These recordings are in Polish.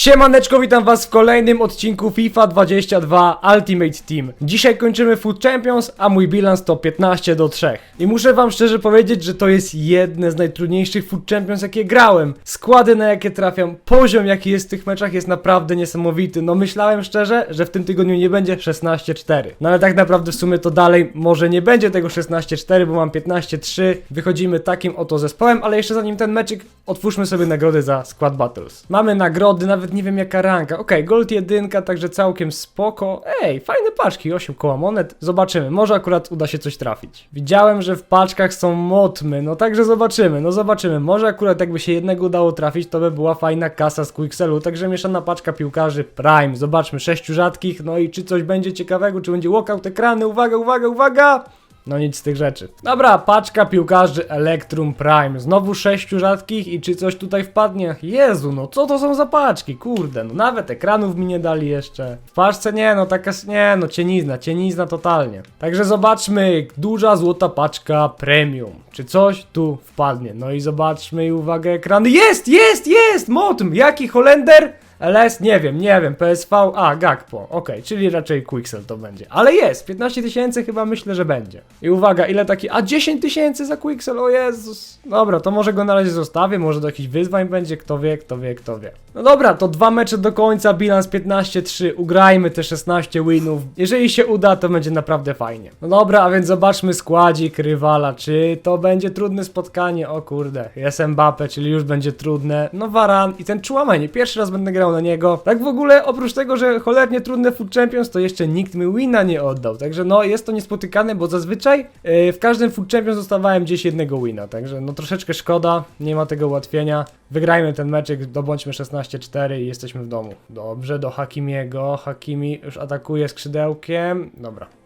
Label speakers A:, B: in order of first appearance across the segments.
A: Siemaneczko, witam was w kolejnym odcinku FIFA 22 Ultimate Team. Dzisiaj kończymy Food Champions, a mój bilans to 15 do 3. I muszę wam szczerze powiedzieć, że to jest jedne z najtrudniejszych Food Champions jakie grałem. Składy na jakie trafiam, poziom jaki jest w tych meczach jest naprawdę niesamowity. No myślałem szczerze, że w tym tygodniu nie będzie 16-4. No ale tak naprawdę w sumie to dalej może nie będzie tego 16-4, bo mam 15-3. Wychodzimy takim oto zespołem, ale jeszcze zanim ten meczyk, otwórzmy sobie nagrody za Squad Battles. Mamy nagrody, nawet nie wiem jaka ranka. Okej, Gold 1, także całkiem spoko. Ej, fajne paczki, 8 koła monet. Zobaczymy, może akurat uda się coś trafić. Widziałem, że w paczkach są motmy, no także zobaczymy, no zobaczymy. Może akurat jakby się jednego udało trafić, to by była fajna kasa z Quixelu, także mieszana paczka piłkarzy Prime. Zobaczmy, sześciu rzadkich, no i czy coś będzie ciekawego, czy będzie walkout ekrany, uwaga, uwaga, uwaga! No nic z tych rzeczy. Dobra, paczka piłkarzy Electrum Prime. Znowu sześciu rzadkich i czy coś tutaj wpadnie? Jezu, no co to są za paczki? Kurde, no nawet ekranów mi nie dali jeszcze. W paczce nie, no taka, nie, no cienizna, cienizna totalnie. Także zobaczmy, duża złota paczka premium. Czy coś tu wpadnie? No i zobaczmy uwaga ekrany. Jest, jest, jest! Motm! Jaki Holender? LS? Nie wiem, nie wiem. PSV? A, Gakpo. Okej, czyli raczej Quixel to będzie. Ale jest! 15 tysięcy chyba myślę, że będzie. I uwaga, ile taki... A 10 tysięcy za Quixel, o Jezus! Dobra, to może go na razie zostawię, może do jakichś wyzwań będzie, kto wie, kto wie, kto wie. No dobra, to dwa mecze do końca, bilans 15-3, ugrajmy te 16 winów. Jeżeli się uda, to będzie naprawdę fajnie. No dobra, a więc zobaczmy składzik rywala, czy to będzie trudne spotkanie, o kurde, jest Mbappe, czyli już będzie trudne. No Varan i ten Chouameni, pierwszy raz będę grał na niego. Tak w ogóle, oprócz tego, że cholernie trudne Food Champions, to jeszcze nikt mi wina nie oddał, także no jest to niespotykane, bo zazwyczaj yy, w każdym Food Champions dostawałem gdzieś jednego wina, także no troszeczkę szkoda, nie ma tego ułatwienia. Wygrajmy ten meczek, dobądźmy 16-4 i jesteśmy w domu. Dobrze, do Hakimiego, Hakimi już atakuje skrzydełkiem, dobra.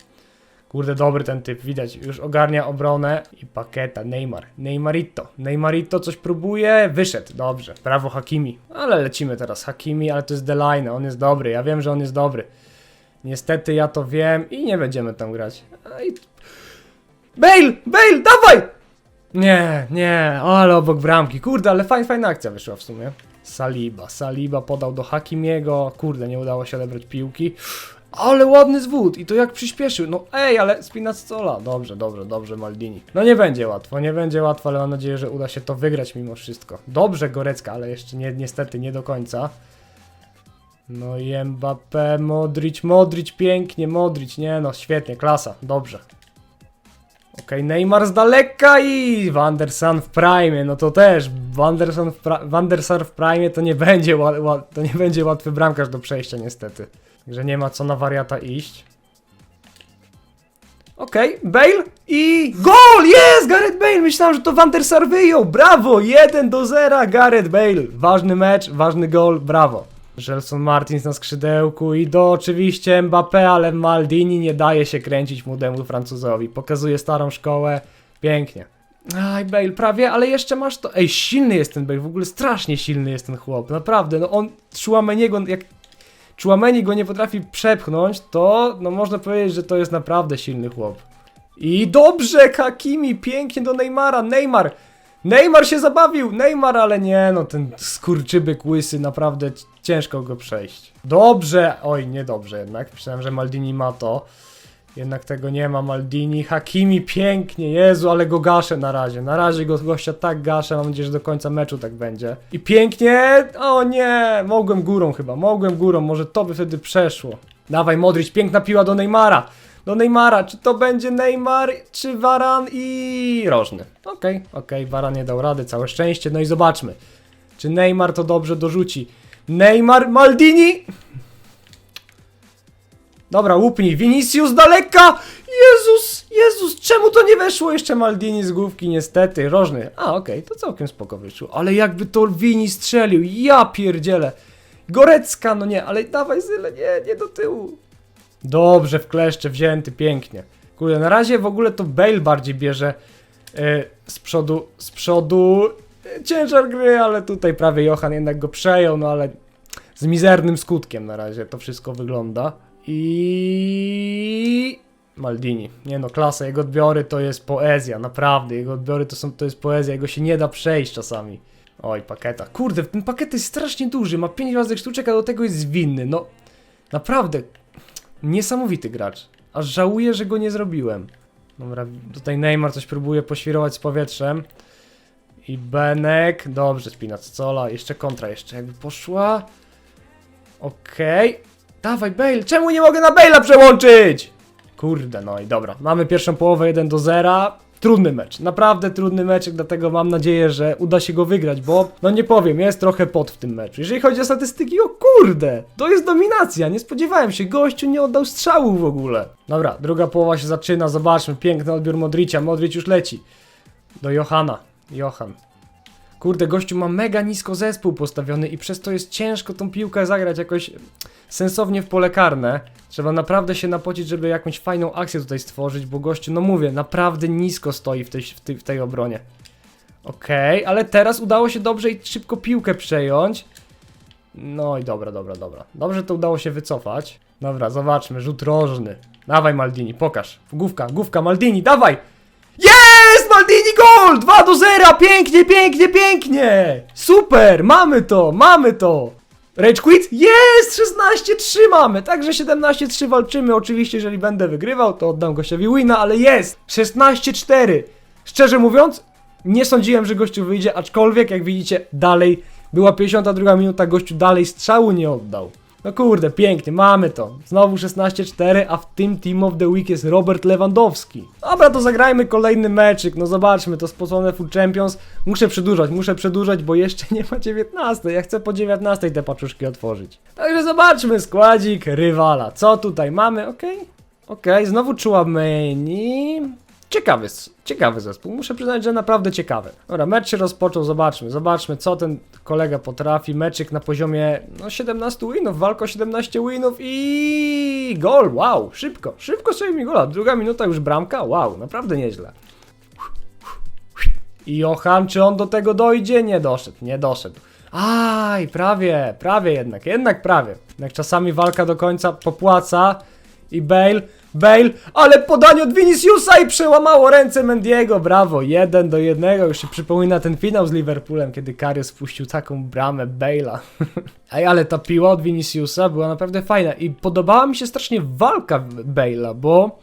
A: Kurde, dobry ten typ, widać, już ogarnia obronę i paketa, Neymar, Neymarito, Neymarito coś próbuje, wyszedł, dobrze, brawo Hakimi, ale lecimy teraz, Hakimi, ale to jest Deline, on jest dobry, ja wiem, że on jest dobry, niestety ja to wiem i nie będziemy tam grać, i... Bale, Bale, dawaj! Nie, nie, ale obok bramki, kurde, ale fajna, fajna akcja wyszła w sumie. Saliba, Saliba podał do Hakimiego, kurde, nie udało się odebrać piłki. Ale ładny zwód i to jak przyspieszył. No ej, ale Spinazzola. Dobrze, dobrze, dobrze, Maldini. No nie będzie łatwo, nie będzie łatwo, ale mam nadzieję, że uda się to wygrać mimo wszystko. Dobrze, Gorecka, ale jeszcze nie, niestety nie do końca. No i Mbappé, Modric, Modric, pięknie, Modric, nie no, świetnie, klasa, dobrze. Okej, Neymar z daleka i Van der Sar w prime, no to też Van der Sar w, pra- w prime to nie będzie to nie będzie łatwy bramkarz do przejścia niestety. Także nie ma co na wariata iść. Okej, Bale i gol! Jest! Gareth Bale! Myślałem, że to Van der Sar wyjął! Brawo! 1 do 0 Gareth Bale! Ważny mecz, ważny gol, brawo! Gelson Martins na skrzydełku i do oczywiście Mbappé, ale Maldini nie daje się kręcić młodemu Francuzowi. Pokazuje starą szkołę. Pięknie. Aj, Bale, prawie, ale jeszcze masz to. Ej, silny jest ten Bale, w ogóle strasznie silny jest ten chłop, naprawdę. No on, Chouameniego, jak Chouameni go nie potrafi przepchnąć, to no można powiedzieć, że to jest naprawdę silny chłop. I dobrze, Hakimi, pięknie do Neymara, Neymar! Neymar się zabawił, Neymar, ale nie, no ten skurczybyk łysy, naprawdę ciężko go przejść. Dobrze, oj, niedobrze jednak, myślałem, że Maldini ma to. Jednak tego nie ma, Maldini, Hakimi, pięknie, Jezu, ale go gaszę na razie, na razie go gościa tak gaszę, mam nadzieję, że do końca meczu tak będzie. I pięknie, o nie, mogłem górą chyba, mogłem górą, może to by wtedy przeszło. Dawaj, Modric, piękna piła do Neymara. Do Neymara, czy to będzie Neymar, czy Varan i Rożny. Okej, okej, Varan nie dał rady, całe szczęście, no i zobaczmy. Czy Neymar to dobrze dorzuci. Neymar, Maldini! Dobra, łupnij, Vinicius daleka! Jezus, Jezus, czemu to nie weszło jeszcze Maldini z główki, niestety, Rożny. A, okej, to całkiem spoko wyszło, ale jakby to Vini strzelił, ja pierdzielę. Gorecka, no nie, ale dawaj Zyle, nie, nie do tyłu. Dobrze, w kleszcze wzięty, pięknie. Kurde, na razie w ogóle to Bale bardziej bierze e, z przodu, z przodu e, ciężar gry, ale tutaj prawie Johan jednak go przejął, no ale z mizernym skutkiem na razie to wszystko wygląda. I Maldini. Nie no, klasa, jego odbiory to jest poezja, naprawdę. Jego odbiory to są, to jest poezja, jego się nie da przejść czasami. Oj, paketa. Kurde, ten pakiet jest strasznie duży, ma 5 razy sztuczek, a do tego jest zwinny. No, naprawdę, niesamowity gracz. Aż żałuję, że go nie zrobiłem. Dobra, tutaj Neymar coś próbuje poświrować z powietrzem. I Benek, dobrze, spina Cola, jeszcze kontra, jeszcze jakby poszła. Okej. Dawaj, Bale, czemu nie mogę na Bale'a przełączyć? Kurde, no i dobra. Mamy pierwszą połowę 1 do 0. Trudny mecz, naprawdę trudny mecz, dlatego mam nadzieję, że uda się go wygrać, bo no nie powiem, jest trochę pot w tym meczu. Jeżeli chodzi o statystyki, o kurde, to jest dominacja, nie spodziewałem się, gościu nie oddał strzału w ogóle. Dobra, druga połowa się zaczyna, zobaczmy, piękny odbiór Modricia, Modric już leci. Do Johana, Johan. Kurde, gościu ma mega nisko zespół postawiony i przez to jest ciężko tą piłkę zagrać jakoś sensownie w pole karne. Trzeba naprawdę się napocić, żeby jakąś fajną akcję tutaj stworzyć, bo gościu, no mówię, naprawdę nisko stoi w tej, w tej, w tej obronie. Okej, ale teraz udało się dobrze i szybko piłkę przejąć. No i dobra, dobra, dobra. Dobrze to udało się wycofać. Dobra, zobaczmy, rzut rożny. Dawaj Maldini, pokaż. Główka, główka, Maldini, dawaj! Jest! Maldini gol! 2 do 0! Pięknie, pięknie, pięknie! Super! Mamy to, mamy to! Rage quit? Jest! 16-3 mamy! Także 17-3 walczymy. Oczywiście, jeżeli będę wygrywał, to oddam gościowi wina, ale jest! 16-4! Szczerze mówiąc, nie sądziłem, że gościu wyjdzie, aczkolwiek jak widzicie, dalej była 52 minuta, gościu dalej strzału nie oddał. No kurde, pięknie, mamy to. Znowu 16-4, a w tym Team of the Week jest Robert Lewandowski. Dobra, to zagrajmy kolejny meczyk, no zobaczmy, to spocone Food Champions. Muszę przedłużać, muszę przedłużać, bo jeszcze nie ma 19. Ja chcę po 19 te paczuszki otworzyć. Także zobaczmy składzik rywala. Co tutaj mamy? Okej, okej, znowu Chouameni. Ciekawy, ciekawy zespół. Muszę przyznać, że naprawdę ciekawy. Dobra, mecz się rozpoczął, zobaczmy. Zobaczmy, co ten kolega potrafi. Meczyk na poziomie no, 17 winów, walka o 17 winów i gol. Wow, szybko, szybko sobie mi gola. Druga minuta już bramka. Wow, naprawdę nieźle. I Johan, czy on do tego dojdzie? Nie doszedł, nie doszedł. Aj, prawie, prawie jednak, jednak prawie. Jak czasami walka do końca popłaca i Bale, Bale, ale podanie od Viniciusa i przełamało ręce Mendiego, brawo, jeden do jednego, już się przypomina ten finał z Liverpoolem, kiedy Karius wpuścił taką bramę Bale'a. Ej, ale ta piła od Viniciusa była naprawdę fajna i podobała mi się strasznie walka Bale'a, bo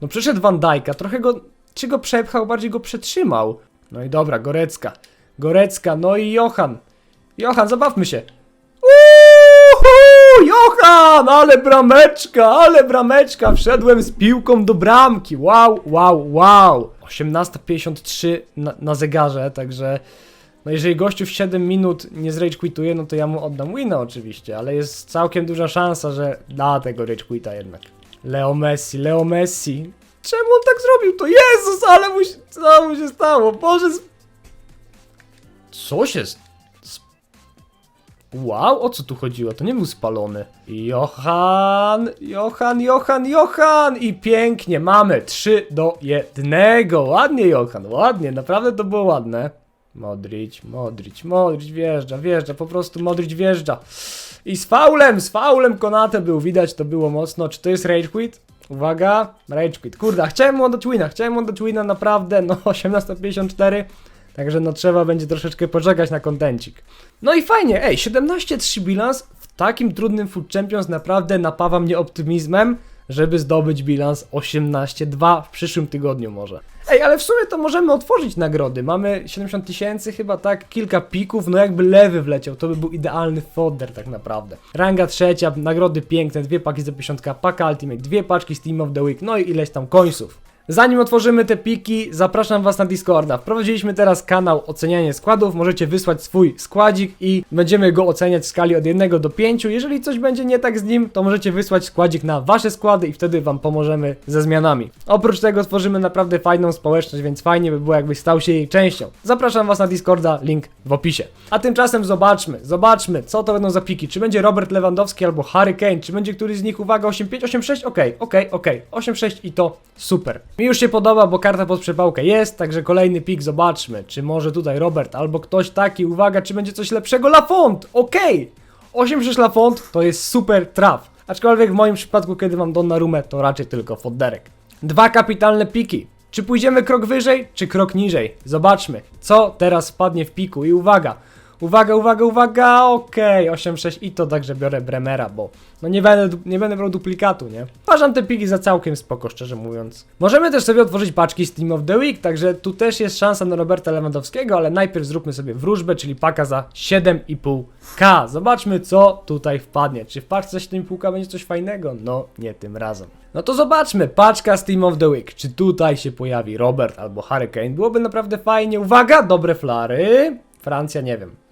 A: no przyszedł Van Dijk'a, trochę go, czy go przepchał, bardziej go przetrzymał. No i dobra, Gorecka, Gorecka, no i Johan. Johan, zabawmy się. Uhu, Johan, ale brameczka, ale brameczka. Wszedłem z piłką do bramki. Wow, wow, wow. 18.53 na, na zegarze, także no jeżeli gościu w 7 minut nie zrage no to ja mu oddam wina oczywiście, ale jest całkiem duża szansa, że da tego rage jednak. Leo Messi, Leo Messi. Czemu on tak zrobił? To Jezus, ale mu się, co mu się stało? Boże, co się s- Wow, o co tu chodziło? To nie był spalony. Johan, Johan, Johan, Johan! I pięknie, mamy 3 do 1. Ładnie, Johan, ładnie, naprawdę to było ładne. Modric, Modric, Modric wjeżdża, wjeżdża, po prostu Modric wjeżdża. I z faulem, z faulem Konate był, widać to było mocno. Czy to jest rage quit? Uwaga, rage quit. Kurde, chciałem oddać wina, chciałem oddać wina naprawdę, no 18.54. Także no trzeba będzie troszeczkę poczekać na kontencik. No i fajnie, ej, 17-3 bilans w takim trudnym Food Champions naprawdę napawa mnie optymizmem, żeby zdobyć bilans 18-2 w przyszłym tygodniu może. Ej, ale w sumie to możemy otworzyć nagrody. Mamy 70 tysięcy chyba, tak? Kilka pików, no jakby lewy wleciał, to by był idealny fodder tak naprawdę. Ranga trzecia, nagrody piękne, dwie paki za 50, paka Ultimate, dwie paczki Steam of the Week, no i ileś tam końców. Zanim otworzymy te piki, zapraszam Was na Discorda. Wprowadziliśmy teraz kanał oceniania składów. Możecie wysłać swój składzik i będziemy go oceniać w skali od 1 do 5. Jeżeli coś będzie nie tak z nim, to możecie wysłać składzik na Wasze składy i wtedy Wam pomożemy ze zmianami. Oprócz tego tworzymy naprawdę fajną społeczność, więc fajnie by było, jakbyś stał się jej częścią. Zapraszam Was na Discorda, link w opisie. A tymczasem zobaczmy, zobaczmy, co to będą za piki. Czy będzie Robert Lewandowski albo Harry Kane, czy będzie któryś z nich, uwaga, 8-5, 8-6, okej, 8-6 i to super. Mi już się podoba, bo karta pod przepałkę jest, także kolejny pik zobaczmy, czy może tutaj Robert albo ktoś taki, uwaga, czy będzie coś lepszego, Lafont, okej, 8-6 Lafont to jest super traf. Aczkolwiek w moim przypadku, kiedy mam Donnarumę, to raczej tylko fodderek. Dwa kapitalne piki. Czy pójdziemy krok wyżej, czy krok niżej? Zobaczmy, co teraz wpadnie w piku. I uwaga, Uwaga, uwaga, uwaga, okej, 8-6 i to także biorę Bremera, bo no nie będę, nie będę brał duplikatu, nie? Uważam te piki za całkiem spoko, szczerze mówiąc. Możemy też sobie otworzyć paczki z Team of the Week, także tu też jest szansa na Roberta Lewandowskiego, ale najpierw zróbmy sobie wróżbę, czyli paka za 7,5k. Zobaczmy, co tutaj wpadnie. Czy w paczce 7,5k będzie coś fajnego? No, nie tym razem. No to zobaczmy, paczka z Team of the Week. Czy tutaj się pojawi Robert albo Hurricane? Byłoby naprawdę fajnie. Uwaga, dobre flary. Francja, nie wiem.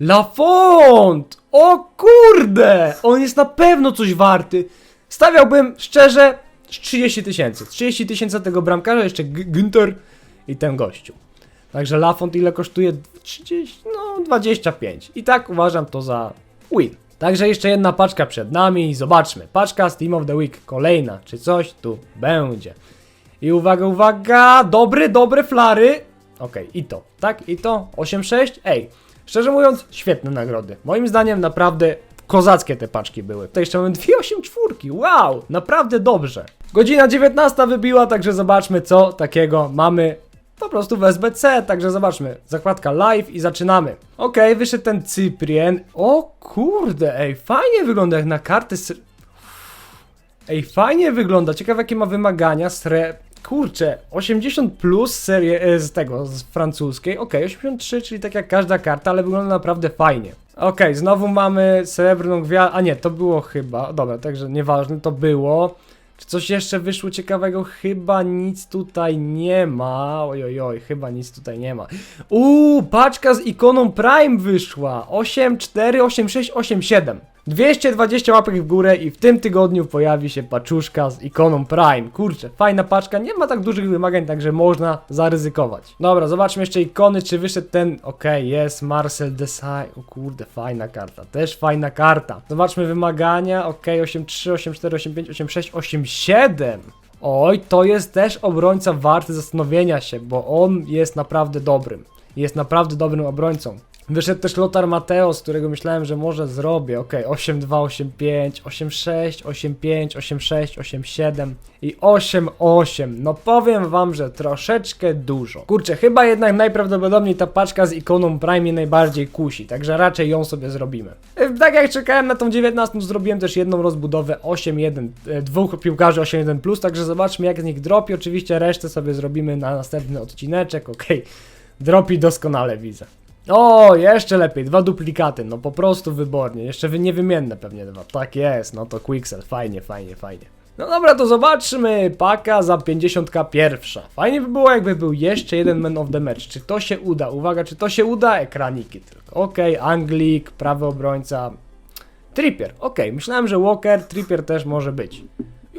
A: Lafont! O kurde! On jest na pewno coś warty. Stawiałbym szczerze z 30 tysięcy. 30 tysięcy tego bramkarza, jeszcze Günther i ten gościu. Także Lafont ile kosztuje? 30, no 25. I tak uważam to za win. Także jeszcze jedna paczka przed nami i zobaczmy. Paczka z Team of the Week, kolejna. Czy coś tu będzie? I uwaga, uwaga, dobry, dobre flary. Okej, i to, tak, i to, 8-6, ej, szczerze mówiąc, świetne nagrody. Moim zdaniem naprawdę kozackie te paczki były. Tutaj jeszcze mamy 2-8-4, wow, naprawdę dobrze. Godzina 19 wybiła, także zobaczmy co takiego mamy po prostu w SBC, także zobaczmy. Zakładka live i zaczynamy. Okej, wyszedł ten Cyprien. O kurde, ej, fajnie wygląda jak na karty Ej, fajnie wygląda. Ciekawe jakie ma wymagania. Sre... Kurczę, 80 plus serię e, z tego, z francuskiej. Okej, 83, czyli tak jak każda karta, ale wygląda naprawdę fajnie. Okej, znowu mamy srebrną gwiazdę. A nie, to było chyba. Dobra, także nieważne, to było. Czy coś jeszcze wyszło ciekawego? Chyba nic tutaj nie ma. Oj, oj, oj, chyba nic tutaj nie ma. Uuu, paczka z ikoną Prime wyszła. 8, 4, 8, 6, 8, 7. 220 łapek w górę i w tym tygodniu pojawi się paczuszka z ikoną Prime. Kurczę, fajna paczka, nie ma tak dużych wymagań, także można zaryzykować. Dobra, zobaczmy jeszcze ikony, czy wyszedł ten... Okej, jest Marcel Desai. O kurde, fajna karta, też fajna karta. Zobaczmy wymagania, okej, 8-3, 8-4, 8-5, 8-6, 8-7. Oj, to jest też obrońca warty zastanowienia się, bo on jest naprawdę dobrym. Jest naprawdę dobrym obrońcą. Wyszedł też Lothar Mateos, którego myślałem, że może zrobię. Ok, 8-2, 8-5, 8-6, 8-5, 8-6, 8-7 i 8-8. No powiem wam, że troszeczkę dużo. Kurczę, chyba jednak najprawdopodobniej ta paczka z ikoną Prime mnie najbardziej kusi, także raczej ją sobie zrobimy. E, Tak jak czekałem na tą 19, zrobiłem też jedną rozbudowę 8-1, e, dwóch piłkarzy 8-1+, także zobaczmy jak z nich dropi. Oczywiście resztę sobie zrobimy na następny odcineczek, ok. Dropi doskonale widzę. O, jeszcze lepiej, dwa duplikaty, no po prostu wybornie, jeszcze wy niewymienne pewnie dwa, tak jest, no to Quixel, fajnie, fajnie, fajnie. No dobra, to zobaczmy, paka za 50k pierwsza. Fajnie by było jakby był jeszcze jeden man of the match, czy to się uda, uwaga, czy to się uda, ekraniki tylko. Okej, Anglik, prawy obrońca, Trippier, okej, myślałem, że Walker, Trippier też może być.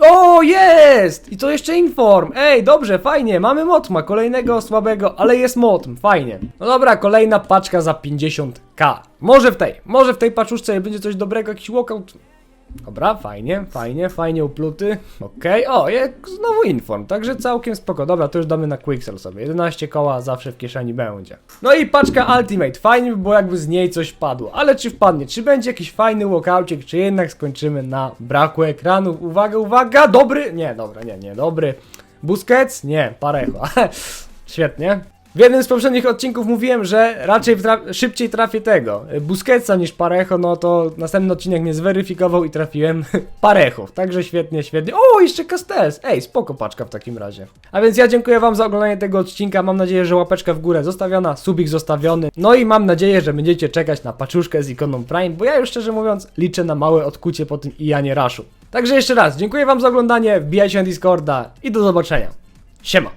A: O, jest! I to jeszcze inform. Ej, dobrze, fajnie, mamy Motma, kolejnego słabego, ale jest Motm, fajnie. No dobra, kolejna paczka za 50k. Może w tej, może w tej paczuszce będzie coś dobrego, jakiś walkout. Dobra, fajnie, fajnie, fajnie upluty. Okej, o, jak znowu inform, także całkiem spoko. Dobra, to już damy na Quixel sobie. 11 koła zawsze w kieszeni będzie. No i paczka Ultimate. Fajnie by było jakby z niej coś padło, ale czy wpadnie? Czy będzie jakiś fajny walkoucik, czy jednak skończymy na braku ekranów? Uwaga, uwaga, dobry? Nie, dobra, nie, nie, dobry. Busquets? Nie, Parejo. Świetnie. W jednym z poprzednich odcinków mówiłem, że raczej tra- szybciej trafię tego Busquetsa niż Parejo, no to następny odcinek mnie zweryfikował i trafiłem Parejo. Także świetnie, świetnie. O, jeszcze Castells! Ej, spoko paczka w takim razie. A więc ja dziękuję wam za oglądanie tego odcinka. Mam nadzieję, że łapeczka w górę zostawiona, subik zostawiony. No i mam nadzieję, że będziecie czekać na paczuszkę z ikoną Prime, bo ja już szczerze mówiąc liczę na małe odkucie po tym Ianie Rashu. Także jeszcze raz, dziękuję wam za oglądanie, wbijajcie na Discorda i do zobaczenia. Siema!